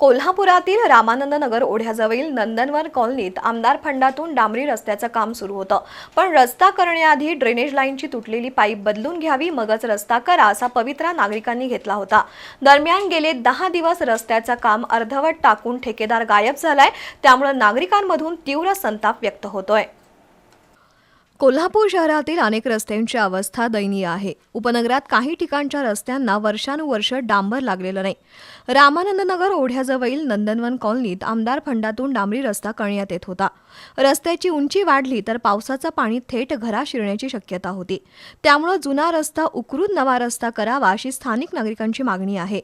कोल्हापुरातील रामानंद नगर ओढ्याजवळील नंदनवन कॉलनीत आमदार फंडातून डांबरी रस्त्याचं काम सुरू होतं. पण रस्ता करण्याआधी ड्रेनेज लाईनची तुटलेली पाईप बदलून घ्यावी मगच रस्ता करा असा पवित्रा नागरिकांनी घेतला होता. दरम्यान गेले दहा दिवस रस्त्याचं काम अर्धवट टाकून ठेकेदार गायब झालाय त्यामुळे नागरिकांमधून तीव्र संताप व्यक्त होतोय. कोल्हापूर शहरातील अनेक रस्त्यांची अवस्था दयनीय आहे. उपनगरात काही ठिकाणच्या रस्त्यांना वर्षानुवर्ष डांबर लागलेलं नाही. रामानंदनगर ओढ्याजवळील नंदनवन कॉलनीत आमदार फंडातून डांबरी रस्ता करण्यात येत होता. रस्त्याची उंची वाढली तर पावसाचं पाणी थेट घरा शिरण्याची शक्यता होती. त्यामुळं जुना रस्ता उकरून नवा रस्ता करावा अशी स्थानिक नागरिकांची मागणी आहे.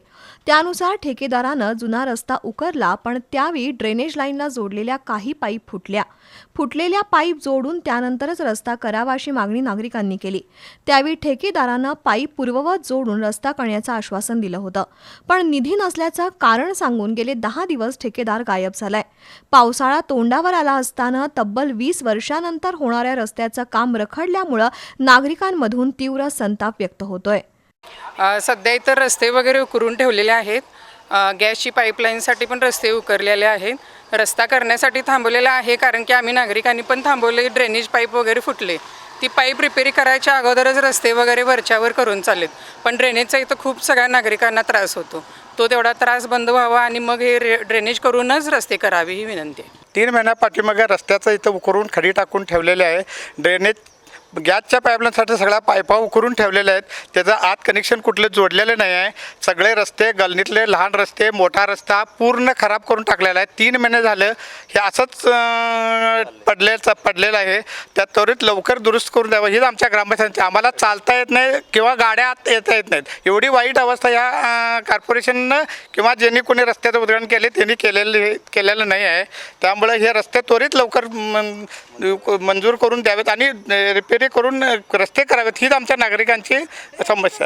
त्यानुसार ठेकेदारानं जुना रस्ता उकरला पण त्यावेळी ड्रेनेज लाईनला जोडलेल्या काही पाईप फुटल्या. फुटलेल्या पाईप जोडून त्यानंतरच रस्ता करावा अशी मागणी नागरिकांनी केली. त्यावेळी ठेकेदारानं पाईप पूर्ववत जोडून रस्ता करण्याचं आश्वासन दिलं होतं. पण निधी नसल्याचं कारण सांगून गेले दहा दिवस ठेकेदार गायब झालाय. पावसाळा तोंडावर आला असताना तब्बल वीस वर्षानंतर होणाऱ्या रस्त्याचं काम रखडल्यामुळं नागरिकांमधून तीव्र संताप व्यक्त होतोय. सध्या इतर रस्ते वगैरे उकरून ठेवलेले आहेत. गॅसची पाईपलाईनसाठी पण रस्ते उकरलेले आहेत. रस्ता करण्यासाठी थांबवलेला आहे कारण की आम्ही नागरिकांनी पण थांबवले ड्रेनेज पाईप वगैरे फुटले. ती पाईप रिपेरी करायच्या अगोदरच रस्ते वगैरे वरच्यावर करून चालेत पण ड्रेनेजचा इथं खूप सगळ्या नागरिकांना त्रास होतो. तो तेवढा त्रास बंद व्हावा आणि मग हे रे ड्रेनेज करूनच रस्ते करावे ही विनंती आहे. तीन महिन्या पाठीमागे रस्त्याचं इथं उकरून खडी टाकून ठेवलेले आहे. ड्रेनेज गॅसच्या पाईपलाईनसाठी सगळ्या पायपा उकरून ठेवलेल्या आहेत. त्याचं आत कनेक्शन कुठले जोडलेले नाही आहे. सगळे रस्ते गलनीतले लहान रस्ते मोठा रस्ता पूर्ण खराब करून टाकलेला आहे. तीन महिने झालं. हे असंच पडलेचं पडलेलं आहे. त्या त्वरित लवकर दुरुस्त करून द्यावं. हीच आमच्या ग्रामस्थांची. आम्हाला चालता येत नाही किंवा गाड्या आत येता येत नाहीत. एवढी वाईट अवस्था या कॉर्पोरेशननं किंवा ज्यांनी कोणी रस्त्याचं उद्घाटन केले त्यांनी केलेले केलेलं नाही आहे. त्यामुळे हे रस्ते त्वरित लवकर मंजूर करून द्यावेत आणि रिपेरी करून रस्ते करावेत हीच आमच्या नागरिकांची समस्या आहे.